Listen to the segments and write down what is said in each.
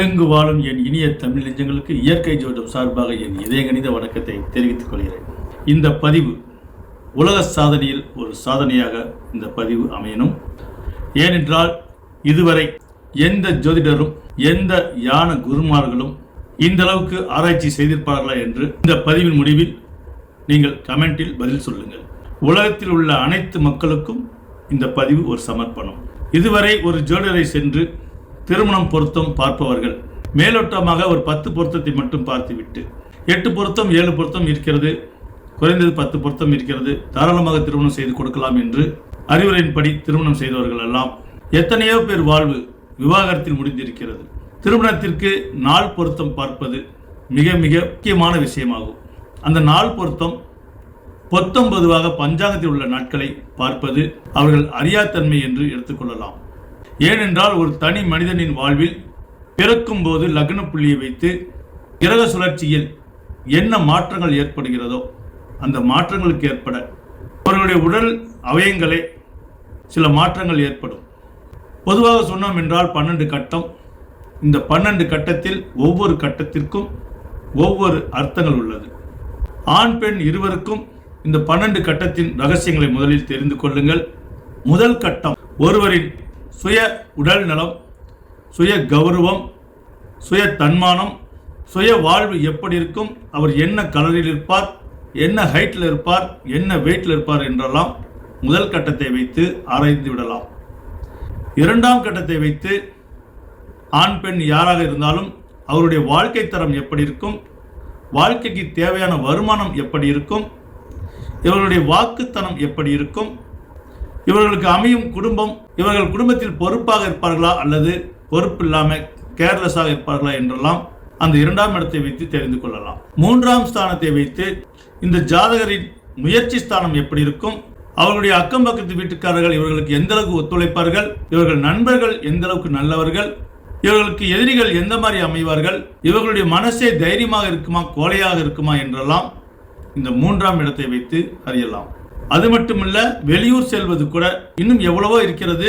எங்கு வாழும் என் இனிய தமிழ் நெஞ்சங்களுக்கு இயற்கை ஜோடம் சார்பாக என் இதயகணித வணக்கத்தை தெரிவித்துக் கொள்கிறேன். இந்த பதிவு உலக சாதனையில் ஒரு சாதனையாக இந்த பதிவு அமையணும். ஏனென்றால் இதுவரை எந்த ஜோதிடரும் எந்த யான குருமார்களும் இந்த அளவுக்கு ஆராய்ச்சி செய்திருப்பார்களா என்று இந்த பதிவின் முடிவில் நீங்கள் கமெண்டில் பதில் சொல்லுங்கள். உலகத்தில் உள்ள அனைத்து மக்களுக்கும் இந்த பதிவு ஒரு சமர்ப்பணம். இதுவரை ஒரு ஜோதிடரை சென்று திருமணம் பொருத்தம் பார்ப்பவர்கள். மேலோட்டமாக ஒரு பத்து பொருத்தத்தை மட்டும் பார்த்துவிட்டு எட்டு பொருத்தம் ஏழு பொருத்தம் இருக்கிறது. குறைந்தது பத்து பொருத்தம் இருக்கிறது. தாராளமாக திருமணம் செய்து கொடுக்கலாம் என்று அறிவுரையின்படி திருமணம் செய்தவர்கள் எல்லாம் எத்தனையோ பேர் வாழ்வு விவாகரத்தில் முடிந்திருக்கிறது. திருமணத்திற்கு நாள் பொருத்தம் பார்ப்பது மிக மிக முக்கியமான விஷயமாகும். அந்த நாள் பொருத்தம் பொத்தம் பொதுவாக பஞ்சாங்கத்தில் உள்ள நாட்களை பார்ப்பது அவர்கள் அறியாத்தன்மை என்று எடுத்துக்கொள்ளலாம். ஏனென்றால் ஒரு தனி மனிதனின் வாழ்வில் பிறக்கும் போது லக்ன புள்ளியை வைத்து கிரக சுழற்சியில் என்ன மாற்றங்கள் ஏற்படுகிறதோ அந்த மாற்றங்களுக்கு ஏற்பட அவர்களுடைய உடல் அவயங்களே சில மாற்றங்கள் ஏற்படும். பொதுவாக சொன்னோம் என்றால் பன்னெண்டு கட்டம். இந்த பன்னெண்டு கட்டத்தில் ஒவ்வொரு கட்டத்திற்கும் ஒவ்வொரு அர்த்தங்கள் உள்ளது. ஆண் பெண் இருவருக்கும் இந்த பன்னெண்டு கட்டத்தின் ரகசியங்களை முதலில் தெரிந்து கொள்ளுங்கள். முதல் கட்டம் ஒருவரின் சுய உடல் நலம் சுய கௌரவம் சுய தன்மானம் சுய வாழ்வு எப்படி இருக்கும் அவர் என்ன கலரில் இருப்பார் என்ன ஹைட்டில் இருப்பார் என்ன வெயிட்டில் இருப்பார் என்றெல்லாம் முதல் கட்டத்தை வைத்து ஆராய்ந்து விடலாம். இரண்டாம் கட்டத்தை வைத்து ஆண் பெண் யாராக இருந்தாலும் அவருடைய வாழ்க்கை தரம் எப்படி இருக்கும் வாழ்க்கைக்கு தேவையான வருமானம் எப்படி இருக்கும் இவருடைய வாக்குத்தனம் எப்படி இருக்கும் இவர்களுக்கு அமையும் குடும்பம் இவர்கள் குடும்பத்தில் பொறுப்பாக இருப்பார்களா அல்லது பொறுப்பு இல்லாமல் கேர்லெஸ்ஸாக இருப்பார்களா என்றெல்லாம் அந்த இரண்டாம் இடத்தை வைத்து தெரிந்து கொள்ளலாம். மூன்றாம் ஸ்தானத்தை வைத்து இந்த ஜாதகரின் முயற்சி ஸ்தானம் எப்படி இருக்கும்? அவர்களுடைய அக்கம் பக்கத்து வீட்டுக்காரர்கள் இவர்களுக்கு எந்த அளவுக்கு ஒத்துழைப்பார்கள்? இவர்கள் நண்பர்கள் எந்த அளவுக்கு நல்லவர்கள்? இவர்களுக்கு எதிரிகள் எந்த மாதிரி அமைவார்கள்? இவர்களுடைய மனசே தைரியமாக இருக்குமா கோலையாக இருக்குமா என்றெல்லாம் இந்த மூன்றாம் இடத்தை வைத்து அறியலாம். அது மட்டுமல்ல வெளியூர் செல்வது கூட இன்னும் எவ்வளவோ இருக்கிறது.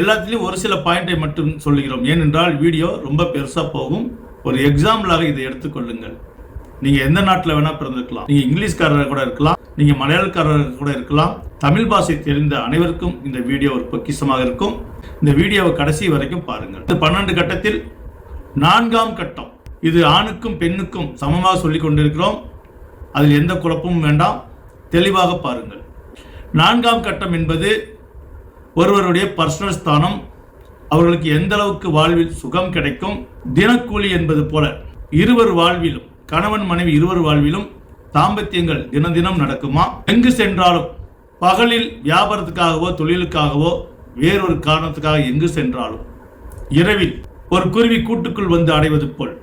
எல்லாத்துலேயும் ஒரு சில பாயிண்டை மட்டும் சொல்லுகிறோம். ஏனென்றால் வீடியோ ரொம்ப பெருசாக போகும். ஒரு எக்ஸாம்பிளாக இதை எடுத்துக்கொள்ளுங்கள் நீங்கள் எந்த நாட்டில் வேணால் பிறந்திருக்கலாம். நீங்கள் இங்கிலீஷ்காரராக கூட இருக்கலாம். நீங்கள் மலையாளக்காரராக கூட இருக்கலாம். தமிழ் பாஷை தெரிந்த அனைவருக்கும் இந்த வீடியோ ஒரு பொக்கிஷமாக இருக்கும். இந்த வீடியோவை கடைசி வரைக்கும் பாருங்கள். இந்த பன்னெண்டு கட்டத்தில் நான்காம் கட்டம். இது ஆணுக்கும் பெண்ணுக்கும் சமமாக சொல்லி கொண்டிருக்கிறோம். அதில் எந்த குழப்பமும் வேண்டாம். தெளிவாக பாருங்கள். நான்காம் கட்டம் என்பது ஒருவருடைய பர்சனல் ஸ்தானம். அவர்களுக்கு எந்த அளவுக்கு வாழ்வில் சுகம் கிடைக்கும்? தினக்கூலி என்பது போல இருவர் வாழ்விலும் கணவன் மனைவி இருவர் வாழ்விலும் தாம்பத்தியங்கள் தினம் தினம் நடக்குமா? எங்கு சென்றாலும் பகலில் வியாபாரத்துக்காகவோ தொழிலுக்காகவோ வேறொரு காரணத்துக்காக எங்கு சென்றாலும் இரவில் ஒரு குருவி கூட்டுக்குள் வந்து அடைவது போல்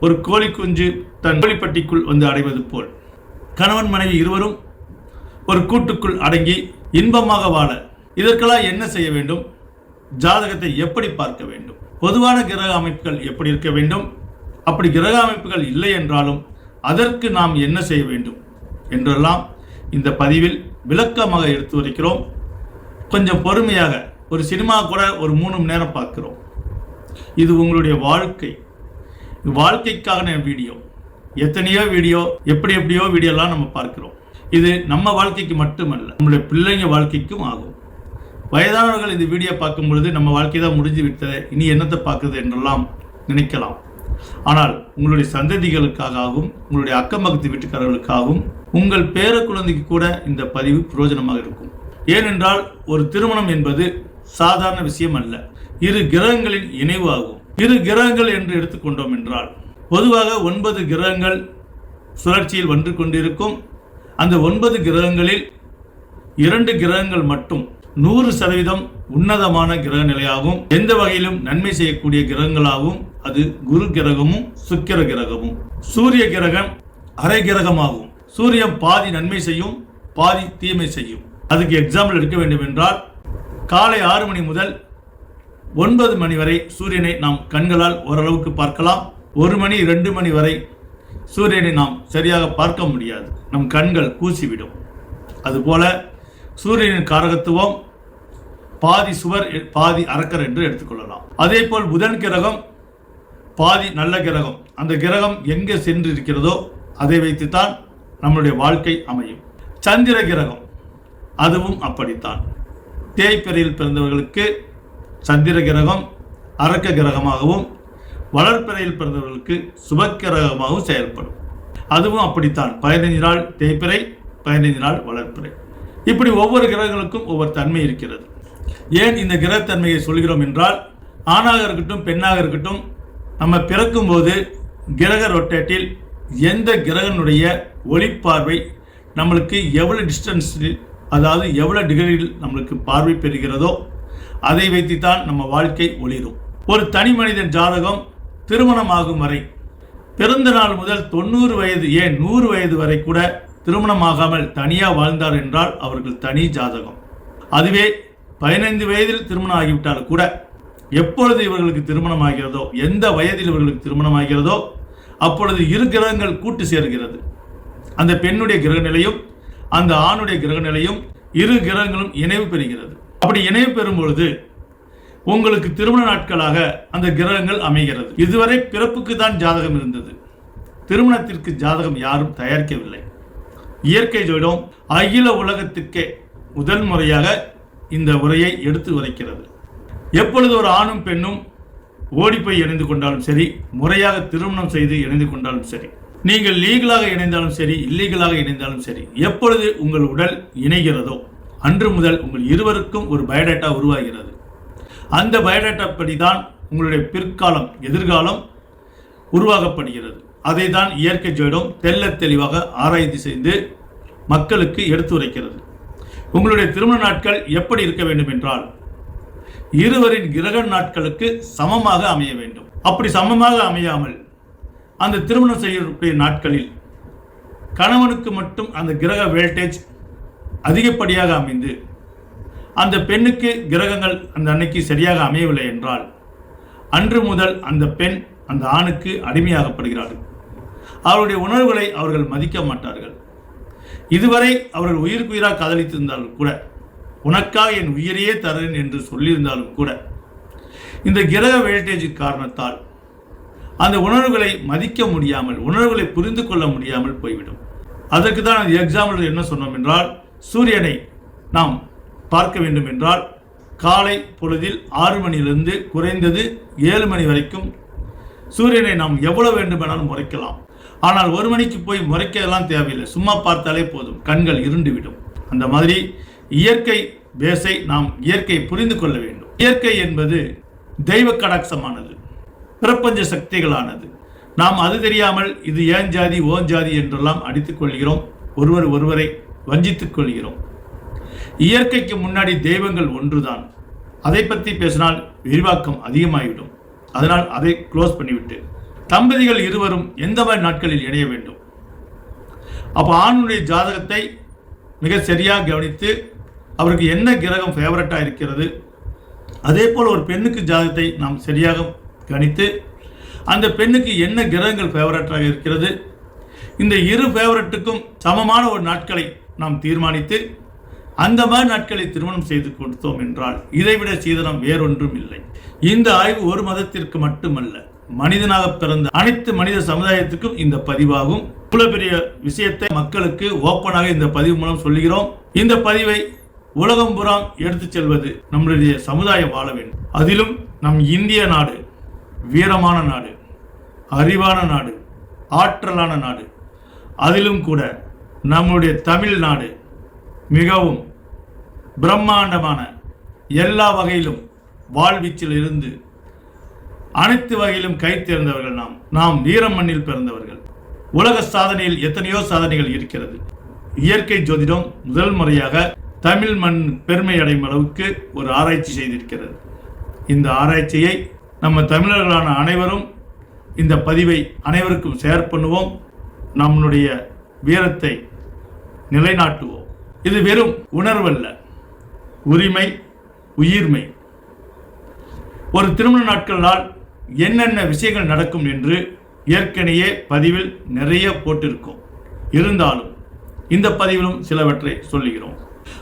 ஒரு கோழி குஞ்சு தன் கோழிப்பட்டிக்குள் வந்து அடைவது போல் கணவன் மனைவி இருவரும் ஒரு கூட்டுக்குள் அடங்கி இன்பமாக வாழ. இதற்கெல்லாம் என்ன செய்ய வேண்டும்? ஜாதகத்தை எப்படி பார்க்க வேண்டும்? பொதுவான கிரக அமைப்புகள் எப்படி இருக்க வேண்டும்? அப்படி கிரக அமைப்புகள் இல்லை என்றாலும் அதற்கு நாம் என்ன செய்ய வேண்டும்? என்றெல்லாம் இந்த பதிவில் விளக்கமாக எடுத்து வைக்கிறோம் கொஞ்சம் பொறுமையாக ஒரு சினிமா கூட ஒரு மூணு மணி நேரம் பார்க்கிறோம். இது உங்களுடைய வாழ்க்கை. வாழ்க்கைக்கான வீடியோ. எத்தனையோ வீடியோ எப்படி எப்படியோ வீடியோலாம் நம்ம பார்க்கிறோம். இது நம்ம வாழ்க்கைக்கு மட்டுமல்ல நம்மளுடைய பிள்ளைங்க வாழ்க்கைக்கும் ஆகும். வயதானவர்கள் இந்த வீடியோ பார்க்கும் பொழுது நம்ம வாழ்க்கை தான் முடிஞ்சு விட்டது இனி என்னத்தை பார்க்குறது என்றெல்லாம் நினைக்கலாம். ஆனால் உங்களுடைய சந்ததிகளுக்காகவும் உங்களுடைய அக்கம் பக்கத்து வீட்டுக்காரர்களுக்காகவும் உங்கள் பேர குழந்தைக்கு கூட இந்த பதிவு பிரயோஜனமாக இருக்கும். ஏனென்றால் ஒரு திருமணம் என்பது சாதாரண விஷயம் அல்ல இரு கிரகங்களின் இணைவு ஆகும் இரு கிரகங்கள் என்று எடுத்துக்கொண்டோம் என்றால் பொதுவாக ஒன்பது கிரகங்கள் சுழற்சியில் வந்து கொண்டிருக்கும். அந்த ஒன்பது கிரகங்களில் இரண்டு கிரகங்கள் மட்டும் நூறு சதவீதம் உன்னதமான கிரக நிலையாகவும் எந்த வகையிலும் நன்மை செய்யக்கூடிய கிரகங்களாகவும் அது குரு கிரகமும் சுக்கிர கிரகமும். சூரிய கிரகம் அரை கிரகமாகும். சூரியன் பாதி நன்மை செய்யும் பாதி தீமை செய்யும். அதுக்கு எக்ஸாம்பிள் எடுக்க வேண்டும் என்றால் காலை ஆறு மணி முதல் ஒன்பது மணி வரை சூரியனை நாம் கண்களால் ஓரளவுக்கு பார்க்கலாம். ஒரு மணி ரெண்டு மணி வரை சூரியனை நாம் சரியாக பார்க்க முடியாது. நம் கண்கள் கூசிவிடும் அதுபோல சூரியனின் காரகத்துவம் பாதி சுவர் பாதி அரக்கர் என்று எடுத்துக்கொள்ளலாம் அதே போல் புதன் கிரகம் பாதி நல்ல கிரகம். அந்த கிரகம் எங்கே சென்று இருக்கிறதோ அதை வைத்துத்தான் நம்மளுடைய வாழ்க்கை அமையும். சந்திர கிரகம் அதுவும் அப்படித்தான். தேய்பிறையில் பிறந்தவர்களுக்கு சந்திர கிரகம் அரக்க கிரகமாகவும் வளர்ப்பிறையில் பிறந்தவர்களுக்கு சுபக்கிரகமாகவும் செயல்படும். அதுவும் அப்படித்தான். பதினைஞ்சு நாள் தேய்ப்பிறை பதினைஞ்சு நாள் வளர்ப்பிறை. இப்படி ஒவ்வொரு கிரகங்களுக்கும் ஒவ்வொரு தன்மை இருக்கிறது. ஏன் இந்த கிரகத்தன்மையை சொல்கிறோம் என்றால் ஆணாக இருக்கட்டும் பெண்ணாக இருக்கட்டும் நம்ம பிறக்கும்போது கிரக ரொட்டேட்டில் எந்த கிரகனுடைய ஒளிப்பார்வை நம்மளுக்கு எவ்வளோ டிஸ்டன்ஸில் அதாவது எவ்வளோ டிகிரியில் நம்மளுக்கு பார்வை பெறுகிறதோ அதை வைத்து தான் நம்ம வாழ்க்கை ஒளிரும். ஒரு தனி மனிதன் ஜாதகம் திருமணமாகும் வரை. பிறந்த நாள் முதல் தொண்ணூறு வயது ஏன் நூறு வயது வரை கூட திருமணமாகாமல் தனியாக வாழ்ந்தார் என்றால் அவர்கள் தனி ஜாதகம். அதுவே பதினைந்து வயதில் திருமணம் ஆகிவிட்டால் கூட எப்பொழுது இவர்களுக்கு திருமணம் ஆகிறதோ எந்த வயதில் இவர்களுக்கு திருமணம் ஆகிறதோ அப்பொழுது இரு கிரகங்கள் கூட்டு சேர்கிறது. அந்த பெண்ணுடைய கிரக நிலையும் அந்த ஆணுடைய கிரக நிலையும் இரு கிரகங்களும் இணைவு பெறுகிறது. அப்படி இணைவு பெறும் பொழுது உங்களுக்கு திருமண நாட்களாக அந்த கிரகங்கள் அமைகிறது. இதுவரை பிறப்புக்கு தான் ஜாதகம் இருந்தது. திருமணத்திற்கு ஜாதகம் யாரும் தயாரிக்கவில்லை. இயற்கை ஜோடம் அகில உலகத்துக்கே முதல் முறையாக இந்த உரையை எடுத்து உரைக்கிறது. எப்பொழுது ஒரு ஆணும் பெண்ணும் ஓடிப்போய் இணைந்து கொண்டாலும் சரி முறையாக திருமணம் செய்து இணைந்து கொண்டாலும் சரி நீங்கள் லீகலாக இணைந்தாலும் சரி இல்லீகலாக இணைந்தாலும் சரி எப்பொழுது உங்கள் உடல் இணைகிறதோ அன்று முதல் உங்கள் இருவருக்கும் ஒரு பயோடேட்டா உருவாகிறது. அந்த பயோடேட்டாப்படி தான் உங்களுடைய பிற்காலம் எதிர்காலம் உருவாக்கப்படுகிறது. அதை தான் இயற்கை ஜோடம் தெல்ல தெளிவாக ஆராய்ச்சி செய்து மக்களுக்கு எடுத்துரைக்கிறது உங்களுடைய திருமண நாட்கள் எப்படி இருக்க வேண்டும் என்றால் இருவரின் கிரக நாட்களுக்கு சமமாக அமைய வேண்டும். அப்படி சமமாக அமையாமல் அந்த திருமணம் செய்யக்கூடிய நாட்களில் கணவனுக்கு மட்டும் அந்த கிரக வேல்டேஜ் அதிகப்படியாக அமைந்து அந்த பெண்ணுக்கு கிரகங்கள் அந்த அன்னைக்கு சரியாக அமையவில்லை என்றால் அன்று முதல் அந்த பெண் அந்த ஆணுக்கு அடிமையாகப்படுகிறார்கள். அவருடைய உணர்வுகளை அவர்கள் மதிக்க மாட்டார்கள். இதுவரை அவர்கள் உயிருக்குயிராக காதலித்திருந்தாலும் கூட உனக்காக என் உயிரையே தரேன் என்று சொல்லியிருந்தாலும் கூட இந்த கிரக வேல்டேஜ் காரணத்தால் அந்த உணர்வுகளை மதிக்க முடியாமல் உணர்வுகளை புரிந்து கொள்ள முடியாமல் போய்விடும். அதற்கு தான் அந்த எக்ஸாம்பிள் என்ன சொன்னோம் என்றால் சூரியனை நாம் பார்க்க வேண்டும் என்றால் காலை பொழுதில் ஆறு மணியிலிருந்து குறைந்தது ஏழு மணி வரைக்கும் சூரியனை நாம் எவ்வளவு வேண்டுமானாலும் முறைக்கலாம். ஆனால் ஒரு மணிக்கு போய் முறைக்கலாம் தேவையில்லை. சும்மா பார்த்தாலே போதும். கண்கள் இருண்டுவிடும். அந்த மாதிரி இயற்கை பேசை நாம் இயற்கை புரிந்து கொள்ள வேண்டும். இயற்கை என்பது தெய்வ கடாட்சமானது. பிரபஞ்ச சக்திகளானது. நாம் அது தெரியாமல் இது ஏன் ஜாதி ஓன் ஜாதி என்றெல்லாம் அடித்துக் கொள்கிறோம். ஒருவர் ஒருவரை வஞ்சித்துக் கொள்கிறோம். இயற்கைக்கு முன்னாடி தெய்வங்கள் ஒன்றுதான். அதை பற்றி பேசினால் விரிவாக்கம் அதிகமாகிவிடும். அதனால் அதை க்ளோஸ் பண்ணிவிட்டு தம்பதிகள் இருவரும் எந்த மாதிரி நாட்களில் இணைய வேண்டும்? அப்போ ஆணுடைய ஜாதகத்தை மிக சரியாக கவனித்து அவருக்கு என்ன கிரகம் ஃபேவரட்டாக இருக்கிறது? அதே போல் ஒரு பெண்ணுக்கு ஜாதகத்தை நாம் சரியாக கணித்து அந்த பெண்ணுக்கு என்ன கிரகங்கள் ஃபேவரட்டாக இருக்கிறது? இந்த இரு ஃபேவரட்டுக்கும் சமமான ஒரு நாட்களை நாம் தீர்மானித்து அந்த மாதிரி நாட்களை திருமணம் செய்து கொடுத்தோம் என்றால் இதைவிட சீதனம் வேறொன்றும் இல்லை. இந்த ஆய்வு ஒரு மதத்திற்கு மட்டுமல்ல மனிதனாக பிறந்த அனைத்து மனித சமுதாயத்துக்கும் இந்த பதிவாகும். இவ்வளவு பெரிய விஷயத்தை மக்களுக்கு ஓப்பனாக இந்த பதிவு மூலம் சொல்லுகிறோம். இந்த பதிவை உலகம் புறம் எடுத்துச் செல்வது நம்மளுடைய சமுதாயம் வாழ வேண்டும். அதிலும் நம் இந்திய நாடு வீரமான நாடு அறிவான நாடு ஆற்றலான நாடு. அதிலும் கூட நம்முடைய தமிழ்நாடு மிகவும் பிரம்மாண்டமான எல்லா வகையிலும் வாழ்வீச்சில் இருந்து அனைத்து வகையிலும் கை தேர்ந்தவர்கள் நாம். நாம் வீரம் மண்ணில் பிறந்தவர்கள். உலக சாதனையில் எத்தனையோ சாதனைகள் இருக்கிறது. இயற்கை ஜோதிடம் முதல் முறையாக தமிழ் மண் பெருமை அடையும் அளவுக்கு ஒரு ஆராய்ச்சி செய்திருக்கிறது. இந்த ஆராய்ச்சியை நம்ம தமிழர்களான அனைவரும் இந்த பதிவை அனைவருக்கும் ஷேர் பண்ணுவோம். நம்முடைய வீரத்தை நிலைநாட்டுவோம். இது வெறும் உணர்வல்ல. உரிமை உயிர்மை. ஒரு திருமண நாட்களால் என்னென்ன விஷயங்கள் நடக்கும் என்று ஏற்கனவே பதிவில் நிறைய போட்டிருக்கும். இருந்தாலும் இந்த பதிவிலும் சிலவற்றை சொல்லுகிறோம்.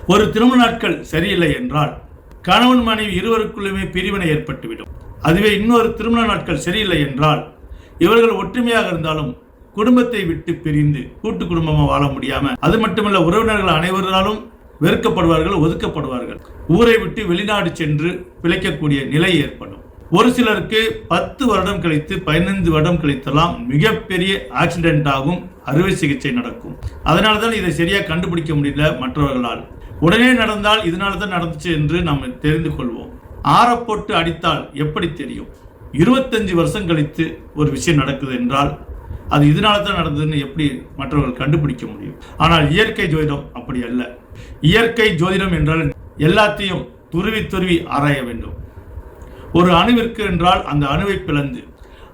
ஒரு திருமண நாட்கள் சரியில்லை என்றால் கணவன் மனைவி இருவருக்குள்ளுமே பிரிவினை ஏற்பட்டுவிடும். அதுவே இன்னொரு திருமண நாட்கள் சரியில்லை என்றால் இவர்கள் ஒற்றுமையாக இருந்தாலும் குடும்பத்தை விட்டு பிரிந்து கூட்டு குடும்பமாக வாழ முடியாம அது மட்டுமல்ல உறவினர்கள் அனைவராலும் வெறுக்கப்படுவார்கள் ஒதுக்கப்படுவார்கள். ஊரை விட்டு வெளிநாடு சென்று பிழைக்கக்கூடிய நிலை ஏற்படும். ஒரு சிலருக்கு பத்து வருடம் கழித்து பதினைந்து வருடம் கழித்தெல்லாம் மிகப்பெரிய ஆக்சிடென்ட் ஆகும் அறுவை சிகிச்சை நடக்கும். அதனால தான் இதை சரியா கண்டுபிடிக்க முடியல மற்றவர்களால். உடனே நடந்தால் இதனால தான் நடந்துச்சு என்று நாம் தெரிந்து கொள்வோம். ஆறப்போட்டு அடித்தால் எப்படி தெரியும்? இருபத்தஞ்சு வருஷம் கழித்து ஒரு விஷயம் நடக்குது என்றால் அது இதனால தான் நடந்ததுன்னு எப்படி மற்றவர்கள் கண்டுபிடிக்க முடியும்? ஆனால் இயற்கை ஜோதிடம் அப்படி அல்ல. இயற்கை ஜோதிடம் என்றால் எல்லாத்தையும் துருவி துருவி ஆராய வேண்டும். ஒரு அணுவிற்கு என்றால் அந்த அணுவை பிளந்து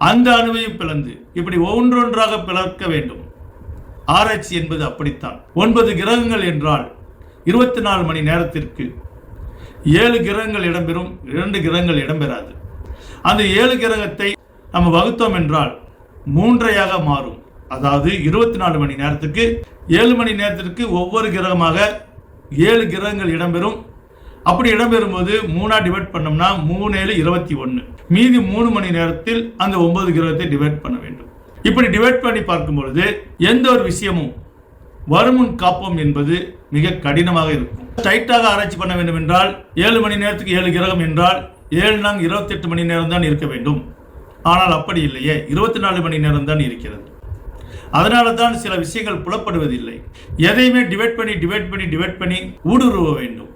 அந்த அணுவையும் பிளந்து இப்படி ஒவ்வொன்றொன்றாக பிளக்க வேண்டும். ஆராய்ச்சி என்பது அப்படித்தான். ஒன்பது கிரகங்கள் என்றால் இருபத்தி நாலு மணி நேரத்திற்கு ஏழு கிரகங்கள் இடம்பெறும் இரண்டு கிரகங்கள் இடம்பெறாது. அந்த ஏழு கிரகத்தை நம்ம வகுத்தோம் என்றால் மூன்றையாக மாறும். அதாவது இருபத்தி நாலு மணி நேரத்துக்கு ஏழு மணி நேரத்திற்கு ஒவ்வொரு கிரகமாக ஏழு கிரகங்கள் இடம்பெறும். அப்படி இடம்பெறும் போது டிவைட் பண்ணோம்னா மூணு ஏழு இருபத்தி ஒன்று மீதி மூணு மணி நேரத்தில் அந்த ஒன்பது கிரகத்தை டிவைட் பண்ண வேண்டும். இப்படி டிவைட் பண்ணி பார்க்கும் பொழுது எந்த ஒரு விஷயமும் வருமுன் காப்போம் என்பது மிக கடினமாக இருக்கும். டைட்டாக ஆராய்ச்சி பண்ண வேண்டும் என்றால் ஏழு மணி நேரத்துக்கு ஏழு கிரகம் என்றால் ஏழு நாங்கள் இருபத்தெட்டு மணி நேரம் தான் இருக்க வேண்டும். ஆனால் அப்படி இல்லையே. இருபத்தி நாலு மணி நேரம் தான் இருக்கிறது. அதனால தான் சில விஷயங்கள் புலப்படுவதில்லை. எதையுமே டிவைட் பண்ணி டிவைட் பண்ணி டிவைட் பண்ணி ஊடுருவ வேண்டும்.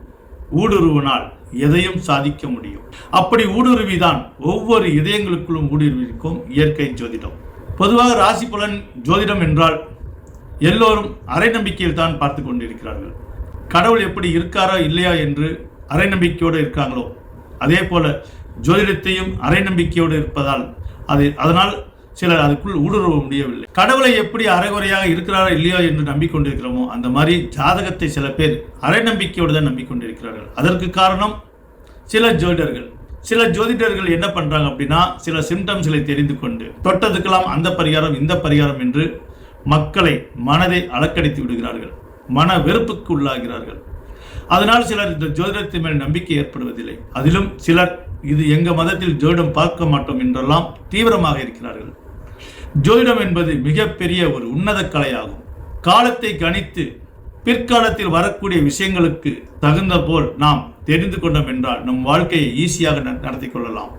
ஊடுருவினால் எதையும் சாதிக்க முடியும். அப்படி ஊடுருவிதான் ஒவ்வொரு இதயங்களுக்குள்ளும் ஊடுருவிக்கும் இயற்கை ஜோதிடம். பொதுவாக ராசி பலன் ஜோதிடம் என்றால் எல்லோரும் அரை நம்பிக்கையில் தான் பார்த்து கொண்டிருக்கிறார்கள். கடவுள் எப்படி இருக்காரா இல்லையா என்று அரை நம்பிக்கையோடு இருக்காங்களோ? அதே போல ஜோதிடத்தையும் அரை நம்பிக்கையோடு இருப்பதால் அது அதனால் சிலர் அதுக்குள் ஊடுருவ முடியவில்லை. கடவுளை எப்படி அரைகுறையாக இருக்கிறாரா இல்லையோ என்று நம்பிக்கொண்டிருக்கிறோமோ அந்த மாதிரி ஜாதகத்தை சில பேர் அரை நம்பிக்கையோடு தான் நம்பிக்கொண்டிருக்கிறார்கள். அதற்கு காரணம் சில ஜோதிடர்கள். சில ஜோதிடர்கள் என்ன பண்ணுறாங்க அப்படின்னா சில சிம்டம்ஸ்களை தெரிந்து கொண்டு தொட்டதுக்கெல்லாம் அந்த பரிகாரம் இந்த பரிகாரம் என்று மக்களை மனதை அலக்கடித்து விடுகிறார்கள். மன வெறுப்புக்கு உள்ளாகிறார்கள். அதனால் சிலர் இந்த ஜோதிடத்தின் மேல் நம்பிக்கை ஏற்படுவதில்லை. அதிலும் சிலர் இது எங்க மதத்தில் ஜோதிடம் பார்க்க மாட்டோம் என்றெல்லாம் தீவிரமாக இருக்கிறார்கள். ஜோதிடம் என்பது மிகப்பெரிய ஒரு உன்னத கலையாகும். காலத்தை கணித்து பிற்காலத்தில் வரக்கூடிய விஷயங்களுக்கு தகுந்த போல் நாம் தெரிந்து கொண்டோம் என்றால் நம் வாழ்க்கையை ஈஸியாக ந- நடத்தி கொள்ளலாம்.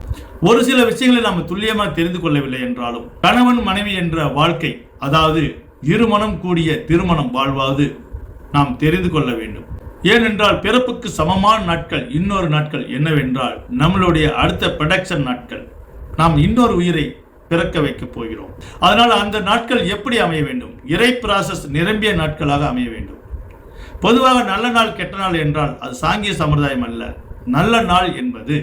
ஒரு சில விஷயங்களை நாம் துல்லியமாக தெரிந்து கொள்ளவில்லை என்றாலும் கணவன் மனைவி என்ற வாழ்க்கை அதாவது இருமணம் கூடிய திருமணம் வாழ்வாது நாம் தெரிந்து கொள்ள வேண்டும். ஏனென்றால் பிறப்புக்கு சமமான நாட்கள் இன்னொரு நாட்கள் என்னவென்றால் நம்மளுடைய அடுத்த ப்ரொடக்ஷன் நாட்கள். நாம் இன்னொரு உயிரை பிறக்க வைக்கப் போகிறோம். அதனால் அந்த நாட்கள் எப்படி அமைய வேண்டும்? இறை ப்ராசஸ் நிரம்பிய நாட்களாக அமைய வேண்டும். பொதுவாக நல்ல நாள் கெட்ட நாள் என்றால் அது சாங்கிய சம்பிரதாயம் அல்ல. நல்ல நாள் என்பது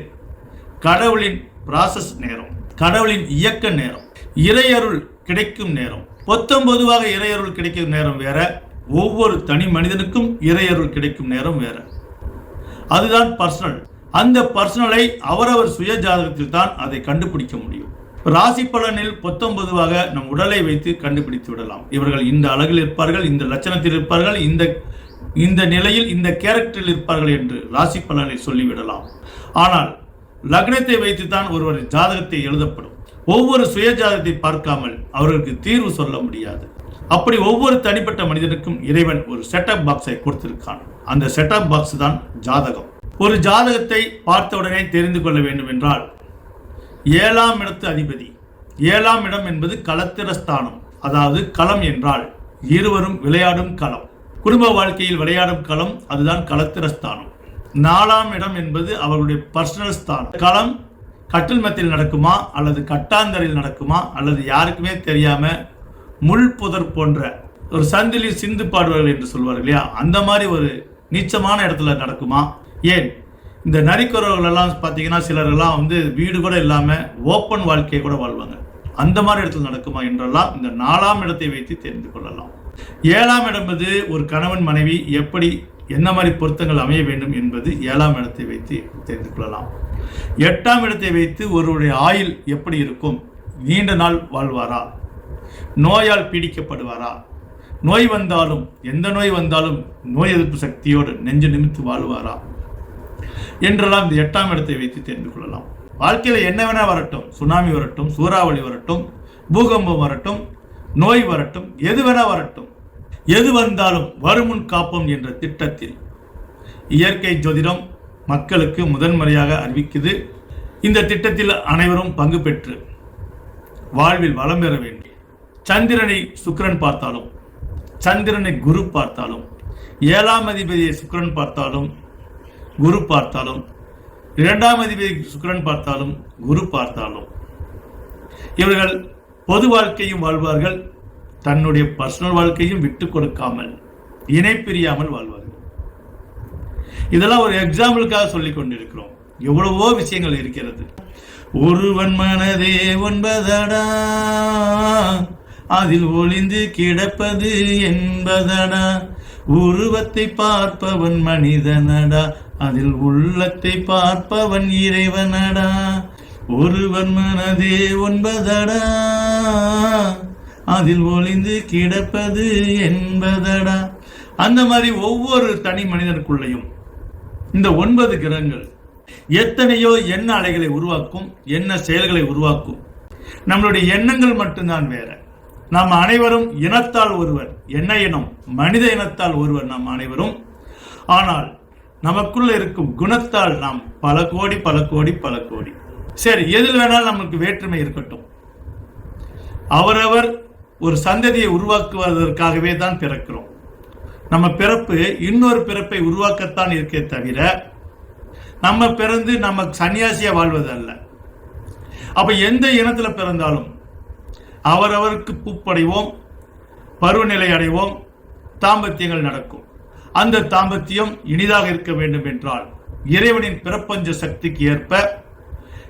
கடவுளின் ப்ராசஸ் நேரம் கடவுளின் இயக்க நேரம் இறையருள் கிடைக்கும் நேரம். பொத்தம் பொதுவாக இறையருள் கிடைக்கும் நேரம் வேற ஒவ்வொரு தனி மனிதனுக்கும் இறையருள் கிடைக்கும் நேரம் வேற. அதுதான் பர்சனல் அந்த பர்சனலை அவரவர் சுய ஜாதகத்தில் தான் அதை கண்டுபிடிக்க முடியும். ராசி பலனில் பொத்தம் பொதுவாக நம் உடலை வைத்து கண்டுபிடித்து விடலாம். இவர்கள் இந்த அழகில் இருப்பார்கள் இந்த லட்சணத்தில் இருப்பார்கள் இந்த இந்த நிலையில் இந்த கேரக்டரில் இருப்பார்கள் என்று ராசி பலனை சொல்லிவிடலாம். ஆனால் லக்னத்தை வைத்து தான் ஒருவர் ஜாதகத்தை எழுதப்படும். ஒவ்வொரு சுய ஜாதகத்தை பார்க்காமல் அவர்களுக்கு தீர்வு சொல்ல முடியாது. அப்படி ஒவ்வொரு தனிப்பட்ட மனிதனுக்கும் இறைவன் ஒரு செட்டப் பாக்ஸை கொடுத்திருக்கான். அந்த செட்டப் பாக்ஸ் தான் ஜாதகம். ஒரு ஜாதகத்தை பார்த்தவுடனே தெரிந்து கொள்ள வேண்டும் என்றால் ஏழாம் இடத்து அதிபதி ஏழாம் இடம் என்பது களத்திரஸ்தானம் அதாவது களம் என்றால் இருவரும் விளையாடும் களம். குடும்ப வாழ்க்கையில் விளையாடும் களம் அதுதான் களத்திரஸ்தானம். நாலாம் இடம் என்பது அவர்களுடைய பர்சனல் ஸ்தானம். களம் கட்டில் மத்தியில் நடக்குமா அல்லது கட்டாந்தரில் நடக்குமா அல்லது யாருக்குமே தெரியாம முள் புதர் போன்ற ஒரு சந்திலி சிந்து பாடுவார்கள் என்று சொல்வார்கள் இல்லையா? அந்த மாதிரி ஒரு நீச்சமான இடத்துல நடக்குமா? ஏன்? இந்த நரிக்குறவர்கள் எல்லாம் பார்த்தீங்கன்னா சிலரெல்லாம் வந்து வீடு கூட இல்லாமல் ஓப்பன் வாழ்க்கையை கூட வாழ்வாங்க. அந்த மாதிரி இடத்துல நடக்குமா என்றெல்லாம் இந்த நாலாம் இடத்தை வைத்து தெரிந்து கொள்ளலாம். ஏழாம் இடம் என்பது ஒரு கணவன் மனைவி எப்படி என்ன மாதிரி பொருத்தங்கள் அமைய வேண்டும் என்பது ஏழாம் இடத்தை வைத்து தெரிந்து கொள்ளலாம். எட்டாம் இடத்தை வைத்து ஒருவருடைய ஆயுள் எப்படி இருக்கும்? நீண்ட நாள் வாழ்வாரா? நோயால் பீடிக்கப்படுவாரா? நோய் வந்தாலும் எந்த நோய் வந்தாலும் நோய் எதிர்ப்பு சக்தியோடு நெஞ்சு நிமித்து வாழ்வாரா? என்றெல்லாம் இந்த எட்டாம் இடத்தை வைத்து தெரிந்து கொள்ளலாம். வாழ்க்கையில் என்ன வேணா வரட்டும். சுனாமி வரட்டும் சூறாவளி வரட்டும் பூகம்பம் வரட்டும் நோய் வரட்டும் எது வேணா வரட்டும். எது வந்தாலும் வருமுன் காப்போம் என்ற திட்டத்தில் இயற்கை ஜோதிடம் மக்களுக்கு முதன்முறையாக அறிவிக்குது. இந்த திட்டத்தில் அனைவரும் பங்கு பெற்று வாழ்வில் வளம் பெற வேண்டும். சந்திரனை சுக்கரன் பார்த்தாலும் சந்திரனை குரு பார்த்தாலும் ஏழாம் அதிபதியை சுக்கரன் பார்த்தாலும் குரு பார்த்தாலும் இரண்டாம் அதிபதி சுக்கரன் பார்த்தாலும் குரு பார்த்தாலும் இவர்கள் பொது வாழ்க்கையும் வாழ்வார்கள் தன்னுடைய பர்சனல் வாழ்க்கையும் விட்டு கொடுக்காமல் இணை பிரியாமல் வாழ்வார்கள். இதெல்லாம் ஒரு எக்ஸாம்பிளுக்காக சொல்லிக் கொண்டிருக்கிறோம். எவ்வளவோ விஷயங்கள் இருக்கிறது. ஒருவன் மனதே ஒன்பதடா அதில் ஒளிந்து கிடப்பது என்பதடா. உருவத்தை பார்ப்பவன் மனிதனடா. அதில் உள்ளத்தை பார்ப்பவன் இறைவனடா. ஒருவன் மனதே ஒன்பதடா. அதில் ஒளிந்து கிடப்பது என்பதடா. அந்த மாதிரி ஒவ்வொரு தனி மனிதனுக்குள்ளேயும் இந்த ஒன்பது கிரகங்கள் எத்தனையோ எண்ண அலைகளை உருவாக்கும் என்ன செயல்களை உருவாக்கும். நம்மளுடைய எண்ணங்கள் மட்டும்தான் வேற. நாம் அனைவரும் இனத்தால் ஒருவர் என்ன இனம்? மனித இனத்தால் ஒருவர் நாம் அனைவரும். ஆனால் நமக்குள்ள இருக்கும் குணத்தால் நாம் பல கோடி பல கோடி பல கோடி. சரி எதில் வேணாலும் நமக்கு வேற்றுமை இருக்கட்டும். அவரவர் ஒரு சந்ததியை உருவாக்குவதற்காகவே தான் பிறக்கிறோம். நம்ம பிறப்பு இன்னொரு பிறப்பை உருவாக்கத்தான் இருக்கே தவிர நம்ம பிறந்து நம்ம சன்னியாசியா வாழ்வது அல்ல அப்ப எந்த இனத்துல பிறந்தாலும் அவரவருக்கு பூப்படைவோம் பருவநிலை அடைவோம் தாம்பத்தியங்கள் நடக்கும். அந்த தாம்பத்தியம் இனிதாக இருக்க வேண்டும் என்றால் இறைவனின் பிறப்பஞ்ச சக்திக்கு ஏற்ப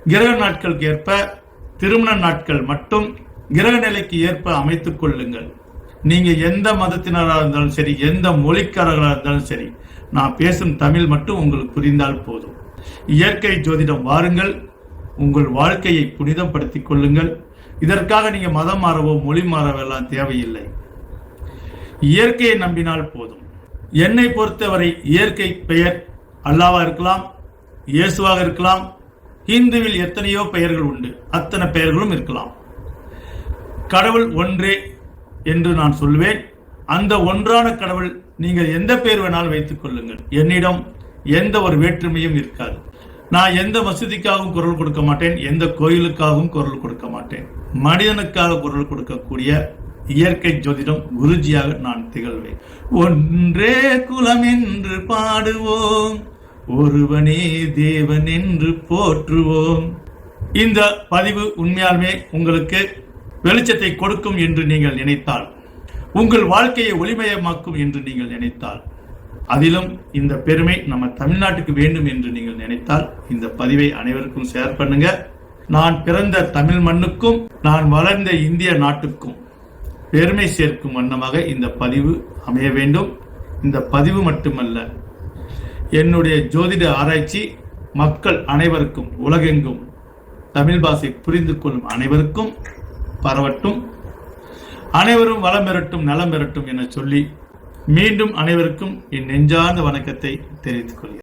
கிரக நாட்களுக்கு ஏற்ப திருமண நாட்கள் மட்டும் கிரக நிலைக்கு ஏற்ப அமைத்துக் கொள்ளுங்கள். நீங்க எந்த மதத்தினராக இருந்தாலும் சரி எந்த மொழிக்காரர்களாக இருந்தாலும் சரி நான் பேசும் தமிழ் மட்டும் உங்களுக்கு புரிந்தால் போதும். இயற்கை ஜோதிடம் வாருங்கள் உங்கள் வாழ்க்கையை புனிதப்படுத்திக் கொள்ளுங்கள். இதற்காக நீங்க மதம் மாறவோ மொழி மாறவோ எல்லாம் தேவையில்லை. இயற்கையை நம்பினால் போதும். என்னை பொறுத்தவரை இயற்கை பெயர் அல்லாவா இருக்கலாம் இயேசுவாக இருக்கலாம் இந்துவில் எத்தனையோ பெயர்கள் உண்டு அத்தனை பெயர்களும் இருக்கலாம். கடவுள் ஒன்றே என்று நான் சொல்வேன். அந்த ஒன்றான கடவுள் நீங்கள் எந்த பெயர் வேணாலும் வைத்துக் கொள்ளுங்கள். என்னிடம் எந்த ஒரு வேற்றுமையும் இருக்காது. நான் எந்த மசூதிக்காகவும் குரல் கொடுக்க மாட்டேன் எந்த கோயிலுக்காகவும் குரல் கொடுக்க மாட்டேன். மனிதனுக்காக குரல் கொடுக்கக்கூடிய இயற்கை ஜோதிடம் குருஜியாக நான் திகழ்வேன். ஒன்றே குலம் என்று பாடுவோம் ஒருவனே தேவன் என்று போற்றுவோம். இந்த பதிவு உண்மையாலுமே உங்களுக்கு வெளிச்சத்தை கொடுக்கும் என்று நீங்கள் நினைத்தால் உங்கள் வாழ்க்கையை ஒளிமயமாக்கும் என்று நீங்கள் நினைத்தால் அதிலும் இந்த பெருமை நம்ம தமிழ்நாட்டுக்கு வேண்டும் என்று நீங்கள் நினைத்தால் இந்த பதிவை அனைவருக்கும் ஷேர் பண்ணுங்கள் நான் பிறந்த தமிழ் மண்ணுக்கும் நான் வளர்ந்த இந்திய நாட்டுக்கும் பெருமை சேர்க்கும் வண்ணமாக இந்த பதிவு அமைய வேண்டும். இந்த பதிவு மட்டுமல்ல என்னுடைய ஜோதிட ஆராய்ச்சி மக்கள் அனைவருக்கும் உலகெங்கும் தமிழ் பாஷை புரிந்து கொள்ளும் அனைவருக்கும் பரவட்டும். அனைவரும் வளம் பெறட்டும் நலம் பெறட்டும் என சொல்லி மீண்டும் அனைவருக்கும் என் நெஞ்சார்ந்த வணக்கத்தை தெரிவித்துக் கொள்கிறேன்.